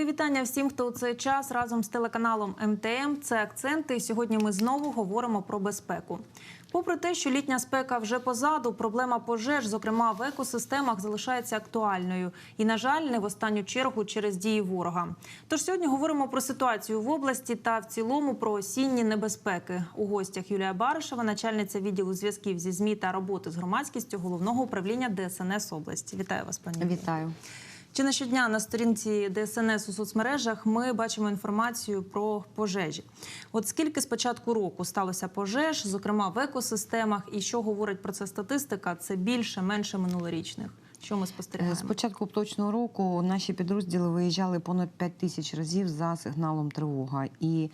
Мої вітання всім, хто у цей час разом з телеканалом МТМ. Це акценти. Сьогодні ми знову говоримо про безпеку. Попри те, що літня спека вже позаду, проблема пожеж, зокрема в екосистемах, залишається актуальною і, на жаль, не в останню чергу через дії ворога. Тож сьогодні говоримо про ситуацію в області та в цілому про осінні небезпеки. У гостях Юлія Баришева, начальниця відділу зв'язків зі змі та роботи з громадськістю головного управління ДСНС області. Вітаю вас, пані. Вітаю. Чи не щодня на сторінці ДСНС у соцмережах ми бачимо інформацію про пожежі? От скільки з початку року сталося пожеж, зокрема в екосистемах, і що говорить про це статистика? Це більше, менше минулорічних. Що ми Е, З початку поточного року наші підрозділи виїжджали понад 5 тисяч разів за сигналом тривога, і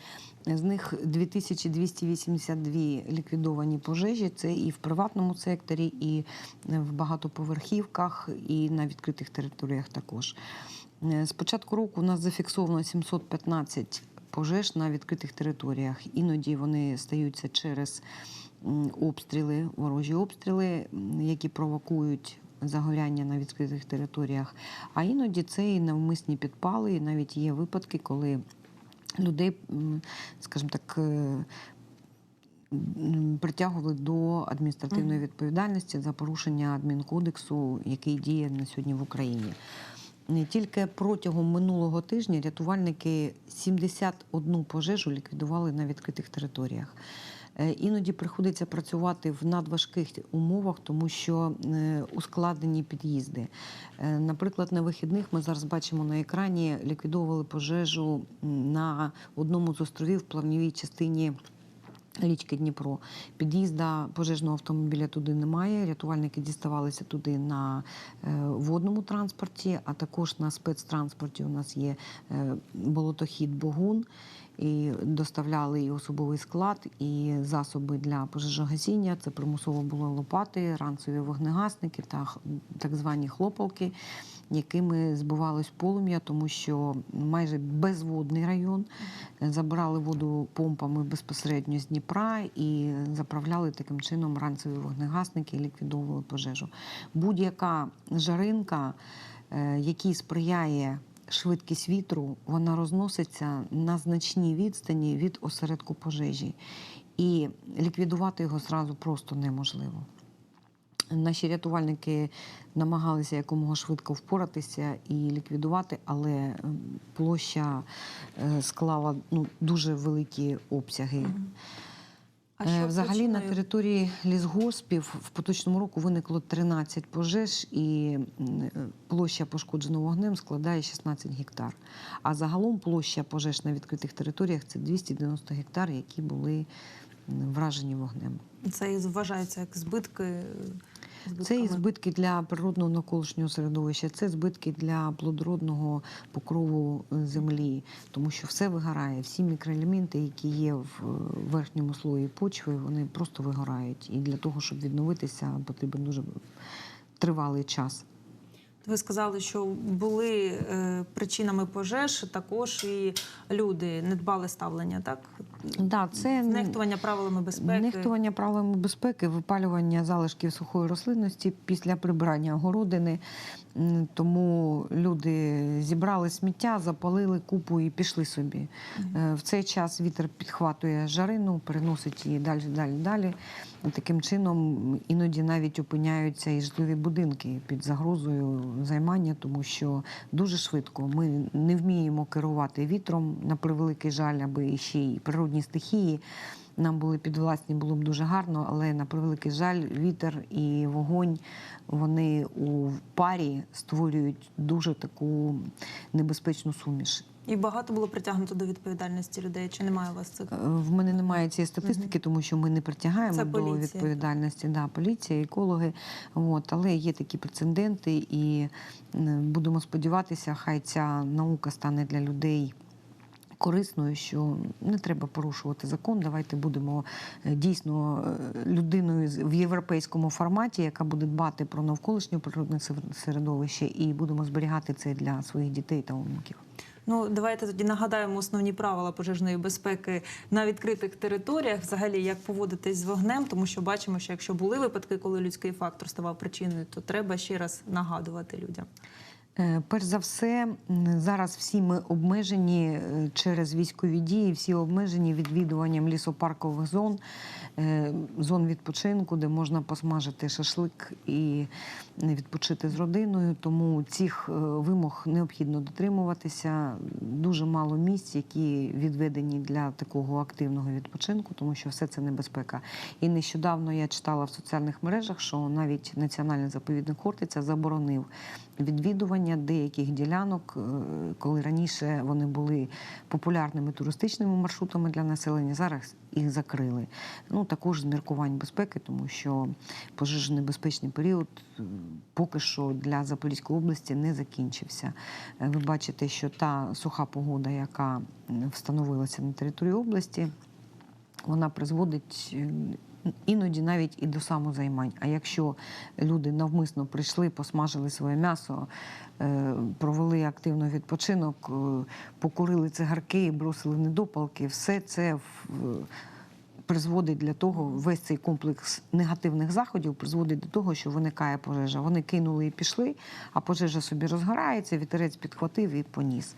з них 2282 ліквідовані пожежі. Це і в приватному секторі, і в багатоповерхівках, і на відкритих територіях також. Е, З початку року у нас зафіксовано 715 пожеж на відкритих територіях. Іноді вони стаються через обстріли, ворожі обстріли, які провокують загоряння на відкритих територіях. А іноді це і навмисні підпали. І навіть є випадки, коли людей, скажімо так, е, притягували до адміністративної відповідальності за порушення адмінкодексу, який діє на сьогодні в Україні. Тільки протягом минулого тижня рятувальники 71 пожежу ліквідували на відкритих територіях. Е, Іноді приходиться працювати в надважких умовах, тому що е, ускладнені під'їзди. Е, Наприклад, на вихідних ми зараз бачимо на екрані, ліквідовували пожежу на одному з островів в плавнівій частині. Річки Дніпро. Під'їзда пожежного автомобіля туди немає. Рятувальники діставалися туди на водному транспорті, а також на спецтранспорті у нас є болотохід Богун. І доставляли і особовий склад, і засоби для пожежогасіння. Це примусово були лопати, ранцеві вогнегасники та так звані хлопалки, якими збивалось полум'я, тому що майже безводний район забирали воду помпами безпосередньо з Дніпра і заправляли таким чином ранцеві вогнегасники і ліквідовували пожежу. Будь-яка жаринка, е, якій сприяє швидкість вітру, вона розноситься на значній відстані від осередку пожежі. І ліквідувати його зразу просто неможливо. Наші рятувальники намагалися якомога швидко впоратися і ліквідувати, але площа е, склала ну, дуже великі обсяги. А Е, Взагалі на території лісгоспів в поточному року виникло 13 пожеж, і е, площа пошкодженого вогнем складає 16 гектар. А загалом площа пожеж на відкритих територіях це 290 гектар, які були вражені вогнем. це і вважається як збитки. Це і збитки для природного навколишнього середовища, це збитки для плодородного покрову е, землі, тому що все вигорає. Всі мікроелементи, які є в е, верхньому слої почви, вони просто вигорають. І для того, щоб відновитися, потрібен дуже тривалий час. Ви сказали, що були е, причинами пожеж також і люди не дбали ставлення, так? Да, це Нехтування правилами безпеки. Нехтування правилами безпеки, випалювання залишків сухої рослинності після прибирання огородини. Тому люди зібрали сміття, запалили купу і пішли собі. Е, В цей час вітер підхватує жарину, переносить її далі, далі, далі. Таким чином іноді навіть опиняються і житлові будинки під загрозою займання, тому що дуже швидко ми не вміємо керувати вітром на превеликий жаль, аби ще й природні стихії нам були підвласні, було б дуже гарно, але на превеликий жаль, вітер і вогонь вони у парі створюють дуже таку небезпечну суміш. І багато було притягнуто до відповідальності людей. Чи немає у вас цих? Е, В мене немає цієї статистики, тому що ми не притягаємо Це до відповідальності. Да, поліція, екологи. От, але є такі прецеденти, і будемо сподіватися, хай ця наука стане для людей. Корисною, що не треба порушувати закон. Давайте будемо е, дійсно е, людиною в європейському форматі, яка буде дбати про навколишнє природне середовище, і будемо зберігати це для своїх дітей та онуків. Ну давайте тоді нагадаємо основні правила пожежної безпеки на відкритих територіях, взагалі як поводитись з вогнем, тому що бачимо, що якщо були випадки, коли людський фактор ставав причиною, то треба ще раз нагадувати людям. Е, Перш за все, зараз всі ми обмежені е, через військові дії, всі обмежені відвідуванням лісопаркових зон, е, зон відпочинку, де можна посмажити шашлик і відпочити з родиною. Тому цих вимог необхідно дотримуватися. Дуже мало місць, які відведені для такого активного відпочинку, тому що все це небезпека. І нещодавно я читала в соціальних мережах, що навіть національний заповідник Хортиця заборонив відвідування деяких ділянок, е, коли раніше вони були популярними туристичними маршрутами для населення. Зараз їх закрили. Ну також з міркувань безпеки, тому що пожежонебезпечний період е, поки що для Запорізької області не закінчився. Е, Ви бачите, що та суха погода, яка встановилася на території області, вона призводить іноді навіть і до самозаймань. А якщо люди навмисно прийшли, посмажили своє м'ясо, е, провели активно відпочинок, е, покурили цигарки, бросили недопалки, все це призводить для того, весь цей комплекс негативних заходів призводить до того, що виникає пожежа. Вони кинули і пішли, а пожежа собі розгорається, вітерець підхватив і поніс.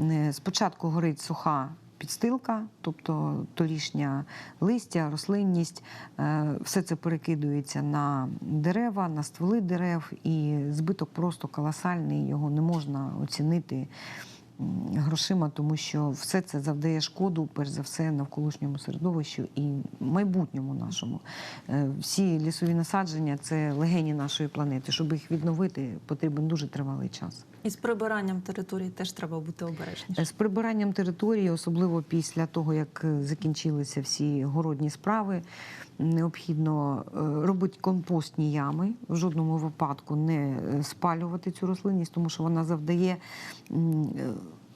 Е, Спочатку горить суха. Підстилка, тобто торішня листя, рослинність, е, все це перекидується на дерева, на стволи дерев, і збиток просто колосальний, його не можна оцінити грошима, тому що все це завдає шкоду, перш за все, навколишньому середовищу і майбутньому нашому. Е, Всі лісові насадження це легені нашої планети. Щоб їх відновити, потрібен дуже тривалий час. І з прибиранням території теж треба бути обережніше. З прибиранням території, особливо після того, як е, закінчилися всі городні справи, необхідно е, робити компостні ями, в жодному випадку не спалювати цю рослинність, тому що вона завдає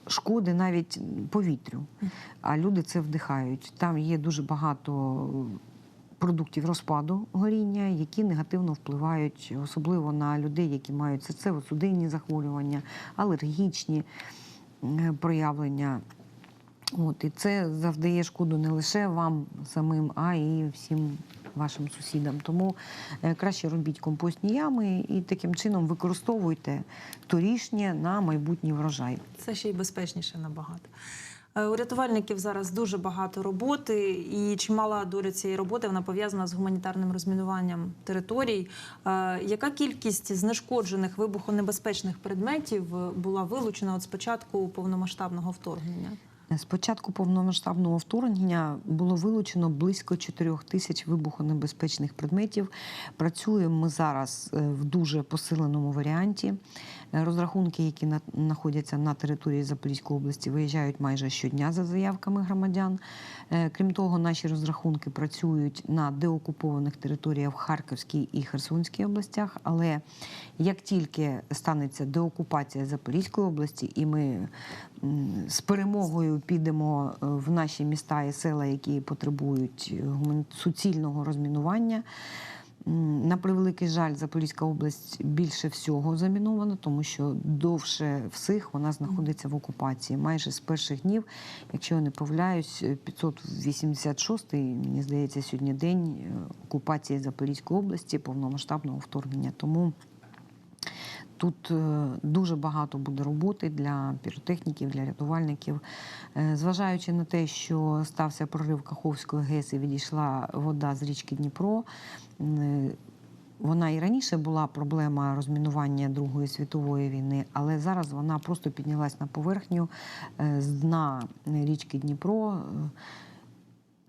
шкоди навіть повітрю. А люди це вдихають. Там є дуже багато продуктів розпаду горіння, які негативно впливають, особливо на людей, які мають серцево-судинні захворювання, алергічні е, проявлення. От, і це завдає шкоду не лише вам самим, а і всім вашим сусідам. Тому е, краще робіть компостні ями і таким чином використовуйте торішнє на майбутній врожай. Це ще й безпечніше набагато. Е, У рятувальників зараз дуже багато роботи, і чимала доля цієї роботи вона пов'язана з гуманітарним розмінуванням територій. Е, Яка кількість знешкоджених вибухонебезпечних предметів була вилучена от з початку повномасштабного вторгнення? З початку повномасштабного вторгнення було вилучено близько 4 тисяч вибухонебезпечних предметів. Працюємо ми зараз е, в дуже посиленому варіанті. Е, Розрахунки, які на- знаходяться на території Запорізької області, виїжджають майже щодня за заявками громадян. Е, Крім того, наші розрахунки працюють на деокупованих територіях в Харківській і Херсонській областях. Але як тільки станеться деокупація Запорізької області, і ми з перемогою підемо е, в наші міста і села, які потребують суцільного розмінування. На превеликий жаль, Запорізька область більше всього замінована, тому що довше всіх вона знаходиться в окупації. Майже з перших днів, якщо я не помиляюсь, 586-й, мені здається, сьогодні день е, окупації Запорізької області, повномасштабного вторгнення. Тому Тут е, дуже багато буде роботи для піротехніків, для рятувальників. Е, Зважаючи на те, що стався прорив Каховської ГЕС і відійшла вода з річки Дніпро. Вона і раніше була проблема розмінування Другої світової війни, але зараз вона просто піднялась на поверхню е, з дна річки Дніпро.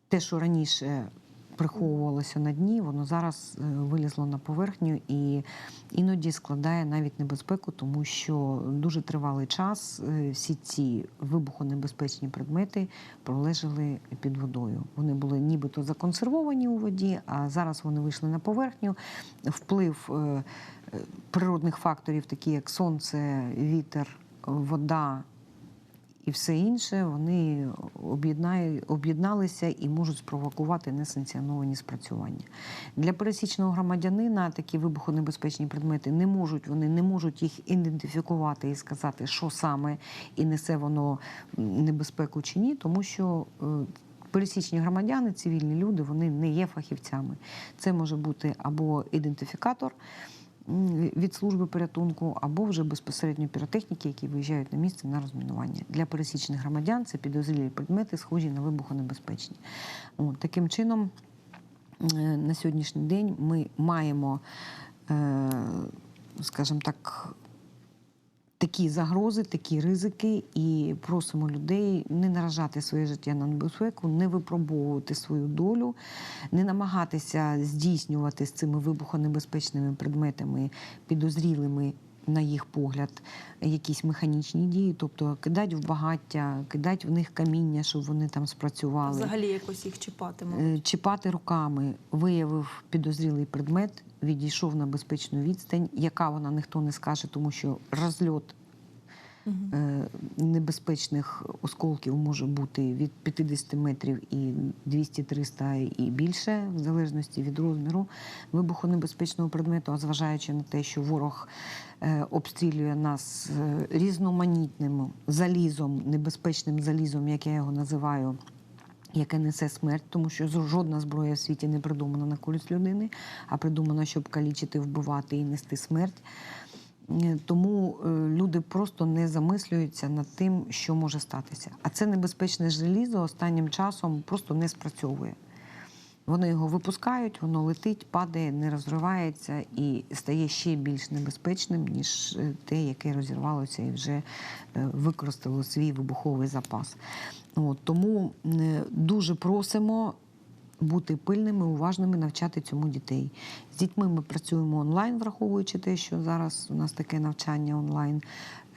Те, що раніше приховувалося на дні, воно зараз е, вилізло на поверхню і іноді складає навіть небезпеку, тому що дуже тривалий час е, всі ці вибухонебезпечні предмети пролежали під водою. Вони були нібито законсервовані у воді, а зараз вони вийшли на поверхню. Вплив е, природних факторів, такі як сонце, вітер, вода і все інше, вони об'єдналися і можуть спровокувати несанкціоновані спрацювання. Для пересічного громадянина такі вибухонебезпечні предмети не можуть, вони не можуть їх ідентифікувати і сказати, що саме і несе воно небезпеку чи ні, тому що. е, Пересічні громадяни, цивільні люди, вони не є фахівцями. Це може бути або ідентифікатор, від служби порятунку, або вже безпосередньо піротехніки, які виїжджають на місце на розмінування. Для пересічних громадян це підозрілі предмети, схожі на вибухонебезпечні. От, таким чином, е, на сьогоднішній день ми маємо, е, скажімо так, такі загрози, такі ризики, і просимо людей не наражати своє життя на небезпеку, не випробовувати свою долю, не намагатися здійснювати з цими вибухонебезпечними предметами, підозрілими. На їх погляд, якісь механічні дії, тобто кидать в багаття, кидать в них каміння, щоб вони там спрацювали. Взагалі якось їх чіпати, мабуть. Е, Чіпати руками, виявив підозрілий предмет, відійшов на безпечну відстань, яка вона ніхто не скаже, тому що розльот небезпечних осколків може бути від 50 метрів і 200-300 і більше, в залежності від розміру вибухонебезпечного предмету, а зважаючи на те, що ворог е, обстрілює нас е, різноманітним залізом, небезпечним залізом, як я його називаю. Яке несе смерть, тому що жодна зброя в світі не придумана на користь людини, а придумана, щоб калічити, вбивати і нести смерть. Е, Тому е, люди просто не замислюються над тим, що може статися. А це небезпечне желізо останнім часом просто не спрацьовує. Вони його випускають, воно летить, падає, не розривається і стає ще більш небезпечним, ніж е, те, яке розірвалося і вже використало свій вибуховий запас. От, тому дуже просимо бути пильними, уважними, навчати цьому дітей. З дітьми ми працюємо онлайн, враховуючи те, що зараз у нас таке навчання онлайн.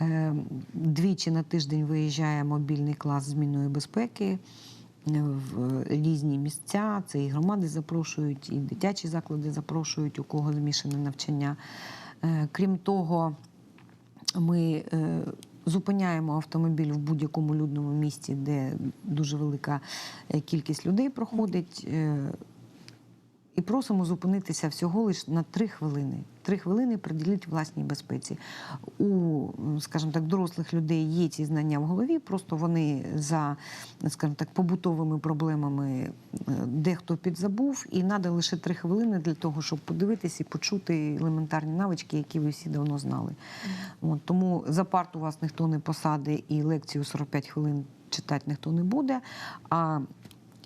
Е, Двічі на тиждень виїжджає мобільний клас змінної безпеки е, в різні місця. Це і громади запрошують, і дитячі заклади запрошують, у кого змішане навчання. Е, Крім того, ми зупиняємо автомобіль в будь-якому людному місці, де дуже велика е, кількість людей проходить. І просимо зупинитися всього лише на три хвилини. Три хвилини приділіть власній безпеці. У, скажімо так, дорослих людей є ці знання в голові, просто вони за, скажімо так, побутовими проблемами е, дехто підзабув, і треба лише три хвилини для того, щоб подивитись і почути елементарні навички, які ви всі давно знали. От, тому за парту вас ніхто не посаде і лекцію 45 хвилин читати ніхто не буде. А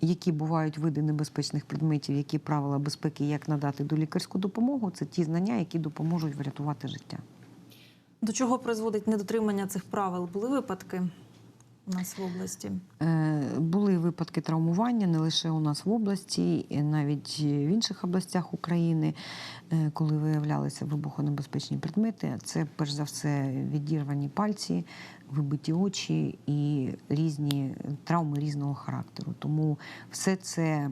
які бувають види небезпечних предметів, які правила безпеки, як надати до лікарську допомогу, це ті знання, які допоможуть врятувати життя. До чого призводить недотримання цих правил? Були випадки у нас в області? Е, Були випадки травмування не лише у нас в області, і навіть в інших областях України, е, коли виявлялися вибухонебезпечні предмети. Це перш за все відірвані пальці, вибиті очі і різні травми різного характеру. Тому все це.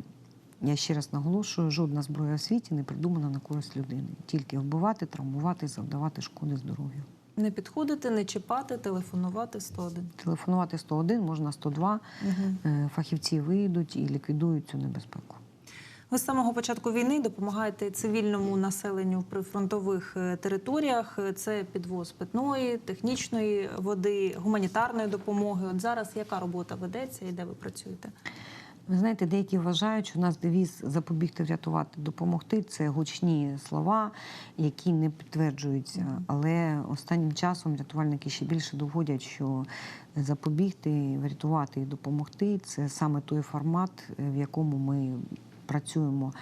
Я ще раз наголошую, жодна зброя в світі не придумана на користь людини. Тільки вбивати, травмувати, завдавати шкоди здоров'ю. Не підходити, не чіпати, телефонувати 101. Телефонувати 101, можна 102. Угу. Е, Фахівці вийдуть і ліквідують цю небезпеку. Ви з самого початку війни допомагаєте цивільному населенню в прифронтових е, територіях. Е, Це підвоз питної, технічної води, гуманітарної допомоги. От зараз яка робота ведеться і де ви працюєте? Ви знаєте, деякі вважають, що у нас девіз запобігти, врятувати, допомогти. Це гучні слова, які не підтверджуються. Але останнім часом рятувальники ще більше доводять, що запобігти, врятувати і допомогти це саме той формат, в якому ми працюємо.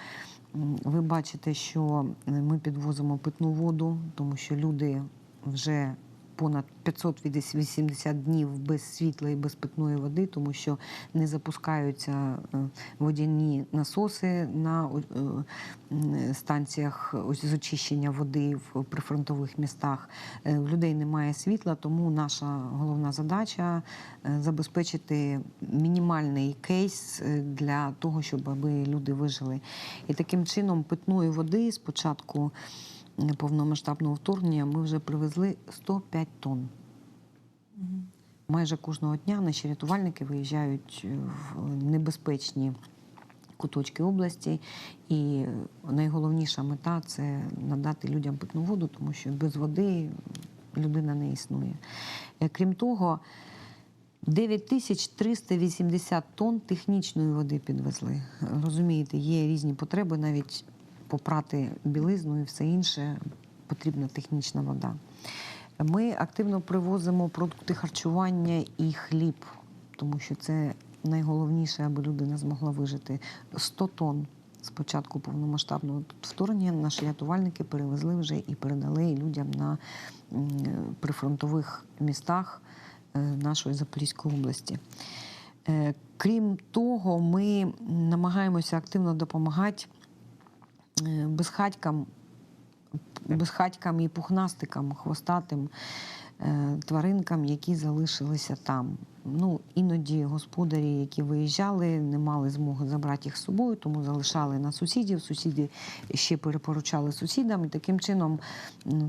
Ви бачите, що ми підвозимо питну воду, тому що люди вже понад 580 днів без світла і без питної води, тому що не запускаються е, водяні насоси на е, станціях з очищення води в прифронтових містах. Е, В людей немає світла, тому наша головна задача е, забезпечити мінімальний кейс е, для того, щоб аби люди вижили. І таким чином питної води спочатку е, повномасштабного вторгнення ми вже привезли 105 тонн. Майже кожного дня наші рятувальники виїжджають в небезпечні куточки області, і найголовніша мета це надати людям питну воду, тому що без води людина не існує. Е, Крім того, 9380 тонн технічної води підвезли. Розумієте, є різні потреби, навіть попрати білизну і все інше. потрібна технічна вода. Ми активно привозимо продукти харчування і хліб, тому що це найголовніше, аби людина змогла вижити. 100 тонн з початку повномасштабного вторгнення наші рятувальники перевезли вже і передали людям на прифронтових містах е, нашої Запорізької області. Е, Крім того, ми намагаємося активно допомагати безхатькам, безхатькам і пухнастикам, хвостатим е, тваринкам, які залишилися там. Ну, іноді господарі, які виїжджали, не мали змоги забрати їх з собою, тому залишали на сусідів. Сусіди ще перепоручали сусідам, і таким чином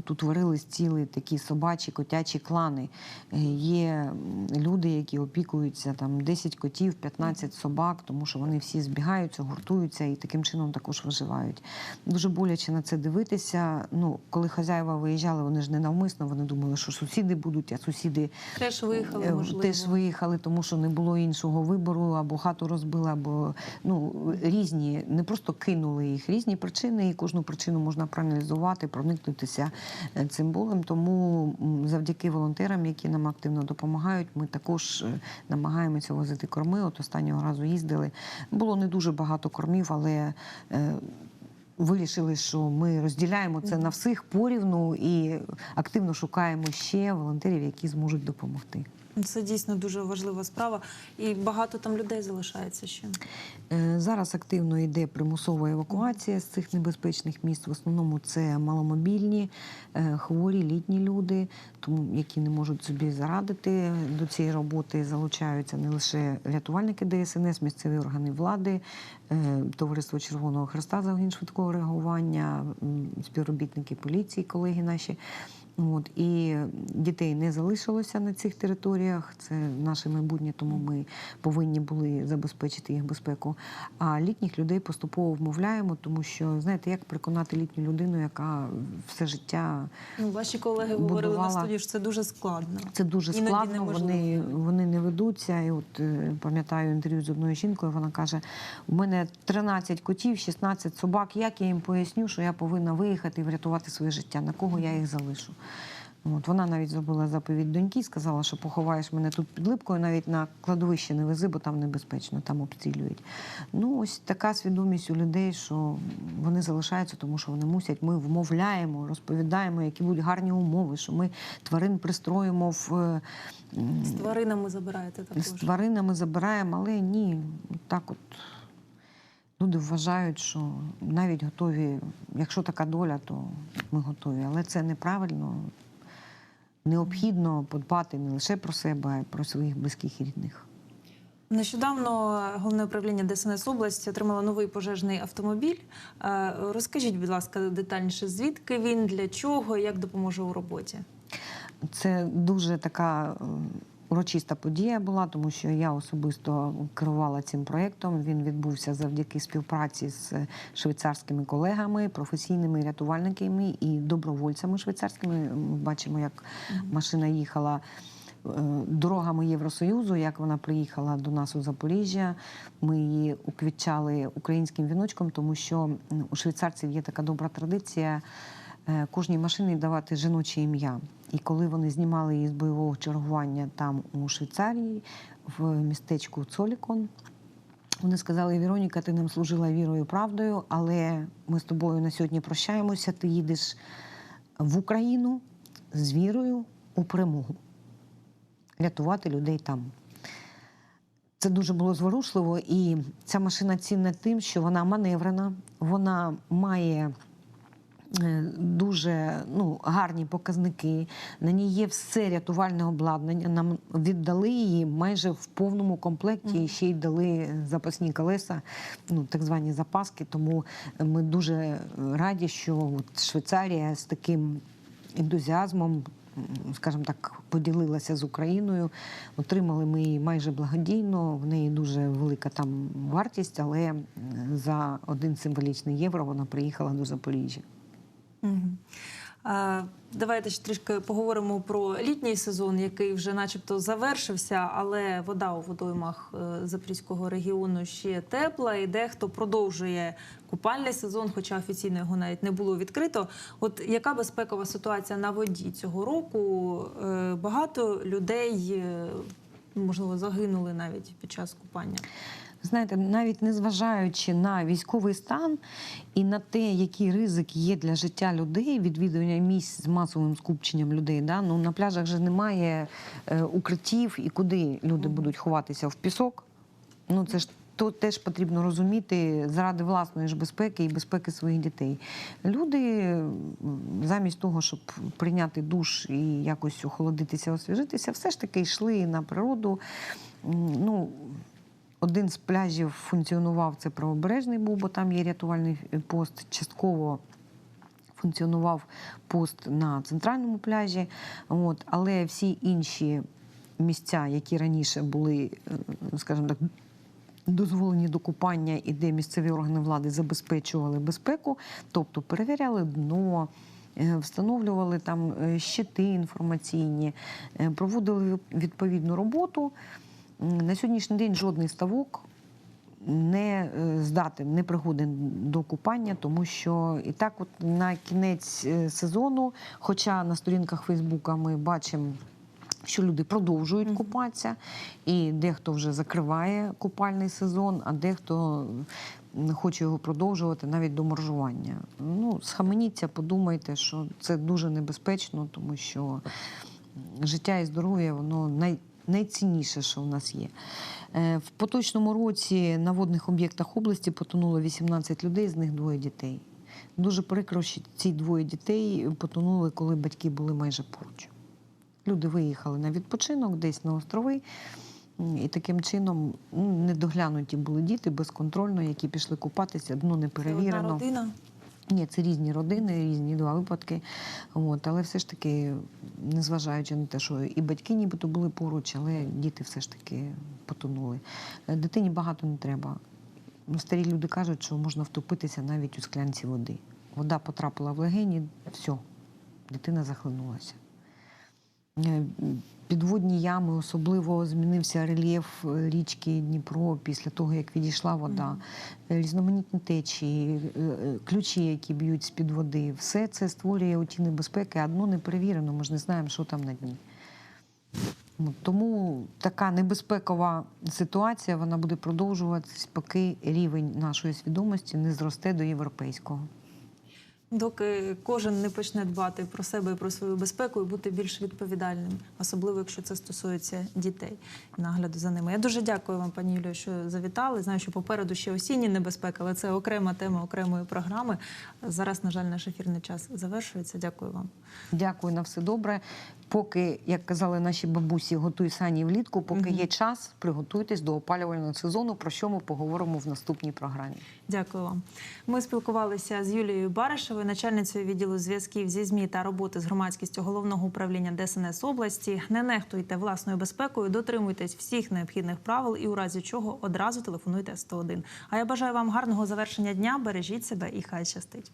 тут варились цілі такі собачі, котячі клани. Е, Є люди, які опікуються там 10 котів, 15 собак, тому що вони всі збігаються, гуртуються і таким чином також виживають. Дуже боляче на це дивитися. Ну, коли хазяїва виїжджали, вони ж не навмисно, вони думали, що сусіди будуть, а сусіди Теж виїхали, Е, можливо. Теж виїхали, тому що не було іншого вибору, або хату розбили, або ну різні, не просто кинули їх, різні причини, і кожну причину можна проаналізувати, проникнутися е, цим болем. Тому завдяки волонтерам, які нам активно допомагають, ми також е, намагаємося возити корми. От останнього разу їздили. Було не дуже багато кормів, але. е, Вирішили, що ми розділяємо це на всіх порівну і активно шукаємо ще волонтерів, які зможуть допомогти. Це дійсно дуже важлива справа, і багато там людей залишається ще. Е, Зараз активно йде примусова евакуація з цих небезпечних міст. В основному це маломобільні, е, хворі, літні люди, тому які не можуть собі зарадити до цієї роботи. Залучаються не лише рятувальники ДСНС, місцеві органи влади, е, Товариство Червоного Хреста загін швидкого реагування, співробітники поліції, колеги наші. От і дітей не залишилося на цих територіях. Це наше майбутнє, тому ми повинні були забезпечити їх безпеку. А літніх людей поступово вмовляємо, тому що знаєте, як переконати літню людину, яка все життя Ну, ваші колеги говорили на студії, що це дуже складно. це дуже Іноді складно. неможливо. Вони, вони не ведуться. І от е, пам'ятаю інтерв'ю з одною жінкою. Вона каже: у мене 13 котів, 16 собак. Як я їм поясню, що я повинна виїхати і врятувати своє життя? На кого я їх залишу? От вона навіть зробила заповідь доньки, сказала, що поховаєш мене тут під липкою, навіть на кладовище не вези, бо там небезпечно, там обстрілюють. Ну ось така свідомість у людей, що вони залишаються, тому що вони мусять. Ми вмовляємо, розповідаємо, які будуть гарні умови, що ми тварин пристроїмо в. е, З тваринами забираєте також. з тваринами забираємо, але ні, так от люди вважають, що навіть готові, якщо така доля, то ми готові. Але це неправильно. Необхідно подбати не лише про себе, а й про своїх близьких і рідних. Нещодавно головне управління ДСНС області отримало новий пожежний автомобіль. Е, Розкажіть, будь ласка, детальніше, звідки він, для чого, як допоможе у роботі? Це дуже така е, урочиста подія була, тому що я особисто керувала цим проєктом. Він відбувся завдяки співпраці з швейцарськими колегами, професійними рятувальниками і добровольцями швейцарськими. Ми бачимо, як машина їхала. е, Дорогами Євросоюзу, як вона приїхала до нас у Запоріжжя, ми її уквітчали українським віночком, тому що у швейцарців є така добра традиція кожній машині давати жіноче ім'я. І коли вони знімали її з бойового чергування там у Швейцарії, в містечку Цолікон, вони сказали: Віроніка, ти нам служила вірою правдою, але ми з тобою на сьогодні прощаємося. Ти їдеш в Україну з вірою у перемогу, рятувати людей там. Це дуже було зворушливо, і ця машина цінна тим, що вона маневрена, вона має е, дуже ну, гарні показники. На ній є все рятувальне обладнання. Нам віддали її майже в повному комплекті. І ще й дали запасні колеса, ну так звані запаски. Тому ми дуже раді, що от Швейцарія з таким ентузіазмом. Скажімо так, поділилася з Україною. Отримали ми її майже благодійно. В неї дуже велика там вартість, але за один символічний євро вона приїхала до Запоріжжя. Давайте ж трішки поговоримо про літній сезон, який вже, начебто, завершився, але вода у водоймах е, Запорізького регіону ще тепла, і дехто продовжує купальний сезон, хоча офіційно його навіть не було відкрито. От яка безпекова ситуація на воді цього року? Е, Багато людей е, можливо загинули навіть під час купання. Знаєте, навіть незважаючи на військовий стан і на те, який ризик є для життя людей, відвідування місць з масовим скупченням людей. Да? Ну, на пляжах же немає е, укриттів і куди люди будуть ховатися в пісок. Ну, це ж то теж потрібно розуміти заради власної ж безпеки і безпеки своїх дітей. Люди замість того, щоб прийняти душ і якось охолодитися, освіжитися, все ж таки йшли на природу. Ну, один з пляжів функціонував це правобережний був, бо там є рятувальний пост. Частково функціонував пост на центральному пляжі. От, але всі інші місця, які раніше були, е, скажімо так, дозволені до купання і де місцеві органи влади забезпечували безпеку, тобто перевіряли дно. е, Встановлювали там е, щити інформаційні, е, проводили відповідну роботу. На сьогоднішній день жодний ставок не е, здатен, не пригоден до купання, тому що і так, от на кінець е, сезону, хоча на сторінках Фейсбука ми бачимо. Що люди продовжують купатися, і дехто вже закриває купальний сезон, а дехто хоче його продовжувати навіть до моржування. Ну, схаменіться, подумайте, що це дуже небезпечно, тому що життя і здоров'я воно най, найцінніше, що в нас є. Е, В поточному році на водних об'єктах області потонуло 18 людей, з них двоє дітей. Дуже прикро, що ці двоє дітей потонули, коли батьки були майже поруч. Люди виїхали на відпочинок десь на острови. І таким чином ну, недоглянуті були діти безконтрольно, які пішли купатися, дно не Це одна перевірено. Ні, це різні родини, різні два випадки. От, але все ж таки, незважаючи на те, що і батьки нібито були поруч, але діти все ж таки потонули. Е, Дитині багато не треба. Ну, Старі люди кажуть, що можна втопитися навіть у склянці води. Вода потрапила в легені, все, дитина захлинулася. Е, Підводні ями, особливо змінився рельєф е, річки Дніпро після того, як відійшла вода, Е, різноманітні течії, ключі, які б'ють з-під води. Все це створює оті небезпеки, а дно не перевірено, ми ж не знаємо, що там на дні. Тому така небезпекова ситуація вона буде продовжуватись, поки рівень нашої свідомості не зросте до європейського. Доки кожен не почне дбати про себе і про свою безпеку і бути більш відповідальним, особливо якщо це стосується дітей нагляду за ними. Я дуже дякую вам, пані Юлію, що завітали. Знаю, що попереду ще осінні небезпека, але це окрема тема окремої програми. Зараз, на жаль, наш ефірний час завершується. Дякую вам. Дякую на все добре. Поки, як казали наші бабусі, готуй сані влітку, поки Мгм. є час, приготуйтесь до опалювального сезону, про що ми поговоримо в наступній програмі. Дякую вам. Ми спілкувалися з Юлією Баришевою, начальницею відділу зв'язків зі ЗМІ та роботи з громадськістю головного управління ДСНС області. Не нехтуйте власною безпекою, дотримуйтесь всіх необхідних правил і у разі чого одразу телефонуйте 101. А я бажаю вам гарного завершення дня. Бережіть себе і хай щастить.